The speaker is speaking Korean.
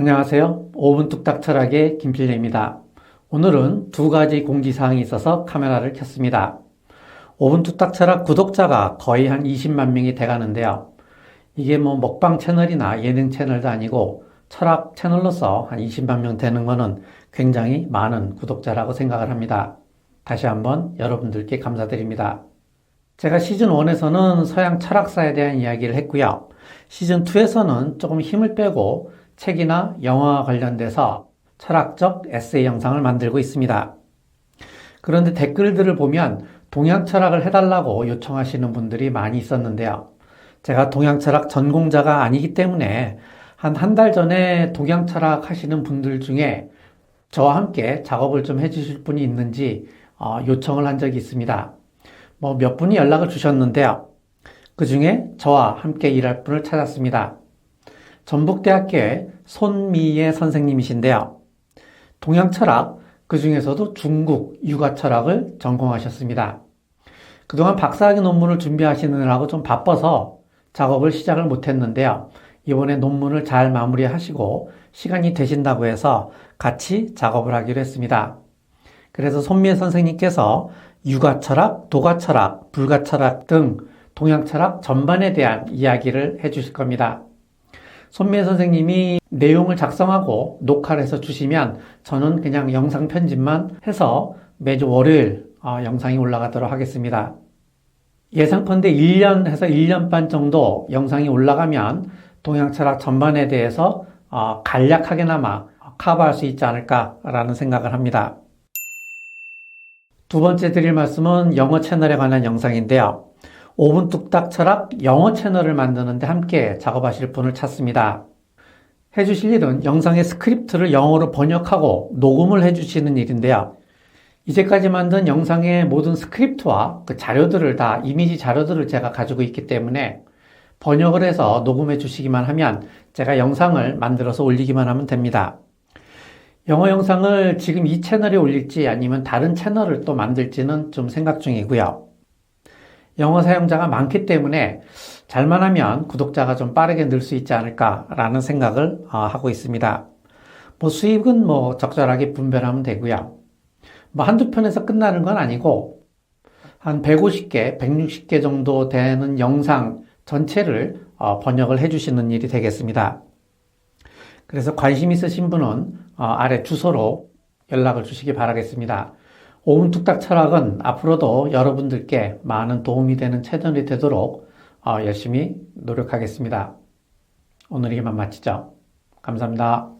안녕하세요. 5분 뚝딱 철학의 김필래입니다. 오늘은 두 가지 공지사항이 있어서 카메라를 켰습니다. 5분 뚝딱 철학 구독자가 거의 한 20만 명이 돼가는데요. 이게 뭐 먹방 채널이나 예능 채널도 아니고 철학 채널로서 한 20만 명 되는 거는 굉장히 많은 구독자라고 생각을 합니다. 다시 한번 여러분들께 감사드립니다. 제가 시즌 1에서는 서양 철학사에 대한 이야기를 했고요. 시즌 2에서는 조금 힘을 빼고 책이나 영화와 관련돼서 철학적 에세이 영상을 만들고 있습니다. 그런데 댓글들을 보면 동양 철학을 해달라고 요청하시는 분들이 많이 있었는데요. 제가 동양 철학 전공자가 아니기 때문에 한 한 달 전에 동양 철학 하시는 분들 중에 저와 함께 작업을 좀 해주실 분이 있는지 어, 요청을 한 적이 있습니다. 뭐 몇 분이 연락을 주셨는데요. 그 중에 저와 함께 일할 분을 찾았습니다. 전북대학교의 손미예 선생님이신데요. 동양 철학, 그 중에서도 중국 유가 철학을 전공하셨습니다. 그동안 박사학위 논문을 준비하시느라고 좀 바빠서 작업을 시작을 못했는데요. 이번에 논문을 잘 마무리하시고 시간이 되신다고 해서 같이 작업을 하기로 했습니다. 그래서 손미애 선생님께서 유가 철학, 도가 철학, 불가 철학 등 동양 철학 전반에 대한 이야기를 해 주실 겁니다. 손미애 선생님이 내용을 작성하고 녹화를 해서 주시면 저는 그냥 영상 편집만 해서 매주 월요일 어, 영상이 올라가도록 하겠습니다. 예상컨대 1년 해서 1년 반 정도 영상이 올라가면 동양 철학 전반에 대해서 어, 간략하게나마 커버할 수 있지 않을까라는 생각을 합니다. 두 번째 드릴 말씀은 영어 채널에 관한 영상인데요. 5분 뚝딱 철학 영어 채널을 만드는데 함께 작업하실 분을 찾습니다. 해주실 일은 영상의 스크립트를 영어로 번역하고 녹음을 해주시는 일인데요. 이제까지 만든 영상의 모든 스크립트와 그 자료들을 다 이미지 자료들을 제가 가지고 있기 때문에 번역을 해서 녹음해 주시기만 하면 제가 영상을 만들어서 올리기만 하면 됩니다. 영어 영상을 지금 이 채널에 올릴지 아니면 다른 채널을 또 만들지는 좀 생각 중이고요. 영어 사용자가 많기 때문에 잘만 하면 구독자가 좀 빠르게 늘 수 있지 않을까라는 생각을 어, 하고 있습니다. 뭐 수익은 뭐 적절하게 분배하면 되고요. 뭐 한두 편에서 끝나는 건 아니고 한 150개, 160개 정도 되는 영상 전체를 어, 번역을 해주시는 일이 되겠습니다. 그래서 관심 있으신 분은 어, 아래 주소로 연락을 주시기 바라겠습니다. 오은 뚝딱 철학은 앞으로도 여러분들께 많은 도움이 되는 채널이 되도록 어, 열심히 노력하겠습니다. 오늘 이만 마치죠. 감사합니다.